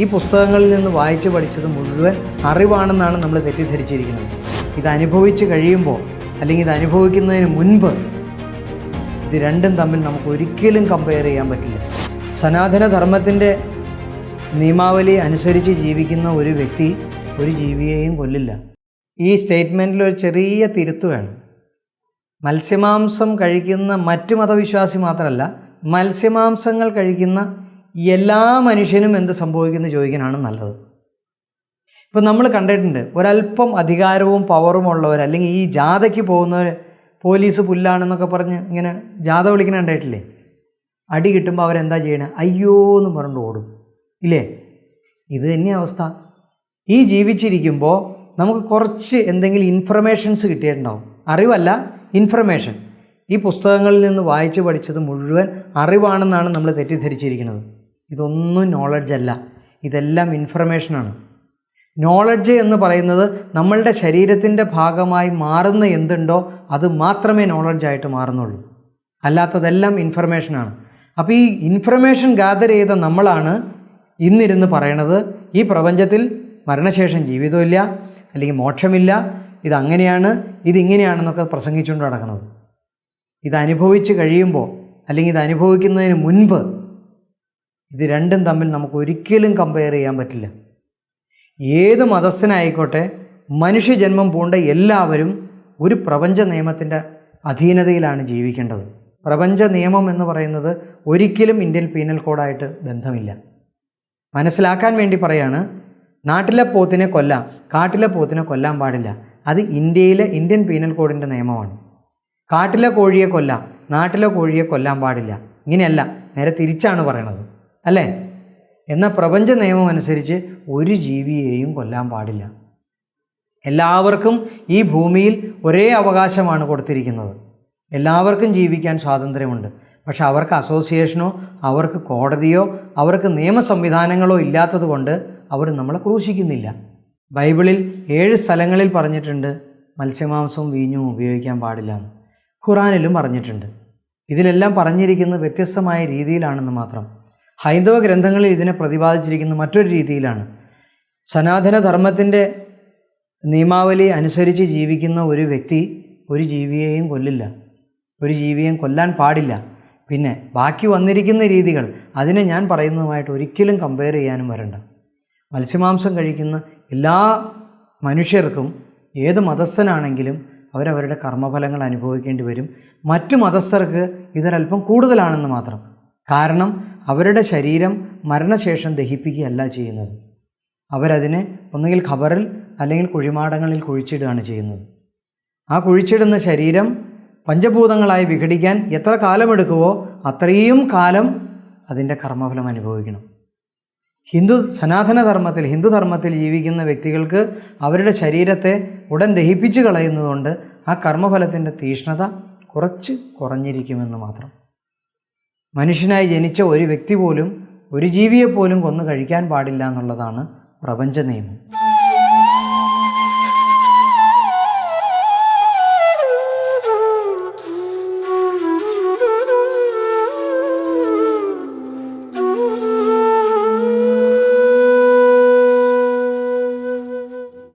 ഈ പുസ്തകങ്ങളിൽ നിന്ന് വായിച്ച് പഠിച്ചത് മുഴുവൻ അറിവാണെന്നാണ് നമ്മൾ തെറ്റിദ്ധരിച്ചിരിക്കുന്നത്. ഇത് അനുഭവിച്ച് കഴിയുമ്പോൾ അല്ലെങ്കിൽ ഇത് അനുഭവിക്കുന്നതിന് മുൻപ് ഇത് രണ്ടും തമ്മിൽ നമുക്ക് ഒരിക്കലും കമ്പയർ ചെയ്യാൻ പറ്റില്ല. സനാതന ധർമ്മത്തിന്റെ നിയമാവലി അനുസരിച്ച് ജീവിക്കുന്ന ഒരു വ്യക്തി ഒരു ജീവിയെയും കൊല്ലില്ല. ഈ സ്റ്റേറ്റ്മെന്റിൽ ഒരു ചെറിയ തിരുത്ത് വേണം. മത്സ്യമാംസം കഴിക്കുന്ന മറ്റു മതവിശ്വാസി മാത്രമല്ല മത്സ്യമാംസങ്ങൾ കഴിക്കുന്ന എല്ലാ മനുഷ്യനും എന്ത് സംഭവിക്കുന്നു ചോദിക്കാനാണ് നല്ലത്. ഇപ്പം നമ്മൾ കണ്ടിട്ടുണ്ട് ഒരല്പം അധികാരവും പവറും ഉള്ളവർ അല്ലെങ്കിൽ ഈ ജാഥയ്ക്ക് പോകുന്നവർ പോലീസ് പുല്ലാണെന്നൊക്കെ പറഞ്ഞ് ഇങ്ങനെ ജാഥ വിളിക്കണ ഉണ്ടായിട്ടില്ലേ അടി കിട്ടുമ്പോൾ അവരെന്താ ചെയ്യണേ? അയ്യോ എന്ന് പറഞ്ഞു ഓടും. ഇല്ലേ? ഇത് തന്നെ അവസ്ഥ. ഈ ജീവിച്ചിരിക്കുമ്പോൾ നമുക്ക് കുറച്ച് എന്തെങ്കിലും ഇൻഫർമേഷൻസ് കിട്ടിയിട്ടുണ്ടാവും. അറിവല്ല ഇൻഫർമേഷൻ ഈ പുസ്തകങ്ങളിൽ നിന്ന് വായിച്ച് പഠിച്ചത് മുഴുവൻ അറിവാണെന്നാണ് നമ്മൾ തെറ്റിദ്ധരിച്ചിരിക്കുന്നത്. ഇതൊന്നും നോളജ് അല്ല. ഇതെല്ലാം ഇൻഫർമേഷനാണ് നോളജ് എന്ന് പറയുന്നത് നമ്മളുടെ ശരീരത്തിന്റെ ഭാഗമായി മാറുന്ന എന്തുണ്ടോ അത് മാത്രമേ നോളജായിട്ട് മാറുന്നുള്ളൂ. അല്ലാത്തതെല്ലാം ഇൻഫർമേഷനാണ് അപ്പോൾ ഈ ഇൻഫർമേഷൻ ഗാദർ ചെയ്ത നമ്മളാണ് ഇന്നിരുന്ന് പറയണത്. ഈ പ്രപഞ്ചത്തിൽ മരണശേഷം ജീവിതമില്ല അല്ലെങ്കിൽ മോക്ഷമില്ല ഇതങ്ങനെയാണ് ഇതിങ്ങനെയാണെന്നൊക്കെ പ്രസംഗിച്ചുകൊണ്ട് നടക്കുന്നത്. ഇത് അനുഭവിച്ച് കഴിയുമ്പോൾ അല്ലെങ്കിൽ ഇത് അനുഭവിക്കുന്നതിന് മുൻപ് ഇത് രണ്ടും തമ്മിൽ നമുക്ക് ഒരിക്കലും കമ്പയർ ചെയ്യാൻ പറ്റില്ല. ഏത് മതസ്ഥനായിക്കോട്ടെ മനുഷ്യജന്മം പൂണ്ട എല്ലാവരും ഒരു പ്രപഞ്ച നിയമത്തിന്റെ അധീനതയിലാണ് ജീവിക്കേണ്ടത്. പ്രപഞ്ച നിയമം എന്ന് പറയുന്നത് ഒരിക്കലും ഇന്ത്യൻ പീനൽ കോഡായിട്ട് ബന്ധമില്ല. മനസ്സിലാക്കാൻ വേണ്ടി പറയാണ് നാട്ടിലെ പോത്തിനെ കൊല്ലാം കാട്ടിലെ പോത്തിനെ കൊല്ലാൻ പാടില്ല. അത് ഇന്ത്യയിലെ ഇന്ത്യൻ പീനൽ കോഡിന്റെ നിയമമാണ്. കാട്ടിലെ കോഴിയെ കൊല്ലാം നാട്ടിലെ കോഴിയെ കൊല്ലാൻ പാടില്ല. ഇങ്ങനെയല്ല നേരെ തിരിച്ചാണ് പറയണത്. അല്ലേ? എന്നാൽ പ്രപഞ്ച നിയമം അനുസരിച്ച് ഒരു ജീവിയെയും കൊല്ലാൻ പാടില്ല. എല്ലാവർക്കും ഈ ഭൂമിയിൽ ഒരേ അവകാശമാണ് കൊടുത്തിരിക്കുന്നത്. എല്ലാവർക്കും ജീവിക്കാൻ സ്വാതന്ത്ര്യമുണ്ട്. പക്ഷെ അവർക്ക് അസോസിയേഷനോ അവർക്ക് കോടതിയോ അവർക്ക് നിയമ സംവിധാനങ്ങളോ ഇല്ലാത്തത് കൊണ്ട് അവർ നമ്മളെ ക്രൂശിക്കുന്നില്ല. ബൈബിളിൽ ഏഴ് സ്ഥലങ്ങളിൽ പറഞ്ഞിട്ടുണ്ട് മത്സ്യമാംസവും വീഞ്ഞും ഉപയോഗിക്കാൻ പാടില്ല എന്ന്. ഖുറാനിലും പറഞ്ഞിട്ടുണ്ട്. ഇതിലെല്ലാം പറഞ്ഞിരിക്കുന്നത് വ്യത്യസ്തമായ രീതിയിലാണെന്ന് മാത്രം. ഹൈന്ദവ ഗ്രന്ഥങ്ങളിൽ ഇതിനെ പ്രതിപാദിച്ചിരിക്കുന്ന മറ്റൊരു രീതിയിലാണ്. സനാതന ധർമ്മത്തിന്റെ നിയമാവലി അനുസരിച്ച് ജീവിക്കുന്ന ഒരു വ്യക്തി ഒരു ജീവിയെയും കൊല്ലില്ല. ഒരു ജീവിയെയും കൊല്ലാൻ പാടില്ല. പിന്നെ ബാക്കി വന്നിരിക്കുന്ന രീതികൾ അതിനെ ഞാൻ പറയുന്നതുമായിട്ട് ഒരിക്കലും കമ്പയർ ചെയ്യാനും വരണ്ട. മത്സ്യമാംസം കഴിക്കുന്ന എല്ലാ മനുഷ്യർക്കും ഏത് മതസ്ഥനാണെങ്കിലും അവരവരുടെ കർമ്മഫലങ്ങൾ അനുഭവിക്കേണ്ടി വരും. മറ്റു മതസ്ഥർക്ക് ഇതൊരല്പം കൂടുതലാണെന്ന് മാത്രം. കാരണം അവരുടെ ശരീരം മരണശേഷം ദഹിപ്പിക്കുകയല്ല ചെയ്യുന്നത്. അവരതിനെ ഒന്നുകിൽ ഖബറിൽ അല്ലെങ്കിൽ കുഴിമാടങ്ങളിൽ കുഴിച്ചിടുകയാണ് ചെയ്യുന്നത്. ആ കുഴിച്ചിടുന്ന ശരീരം പഞ്ചഭൂതങ്ങളായി വിഘടിക്കാൻ എത്ര കാലമെടുക്കുവോ അത്രയും കാലം അതിന്റെ കർമ്മഫലം അനുഭവിക്കണം. ഹിന്ദു സനാതന ധർമ്മത്തിൽ ഹിന്ദു ധർമ്മത്തിൽ ജീവിക്കുന്ന വ്യക്തികൾക്ക് അവരുടെ ശരീരത്തെ ഉടൻ ദഹിപ്പിച്ചു കളയുന്നതുകൊണ്ട് ആ കർമ്മഫലത്തിന്റെ തീഷ്ണത കുറച്ച് കുറഞ്ഞിരിക്കുമെന്ന് മാത്രം. മനുഷ്യനായി ജനിച്ച ഒരു വ്യക്തി പോലും ഒരു ജീവിയെപ്പോലും കൊന്നു കഴിക്കാൻ പാടില്ല എന്നുള്ളതാണ് പ്രപഞ്ച നിയമം.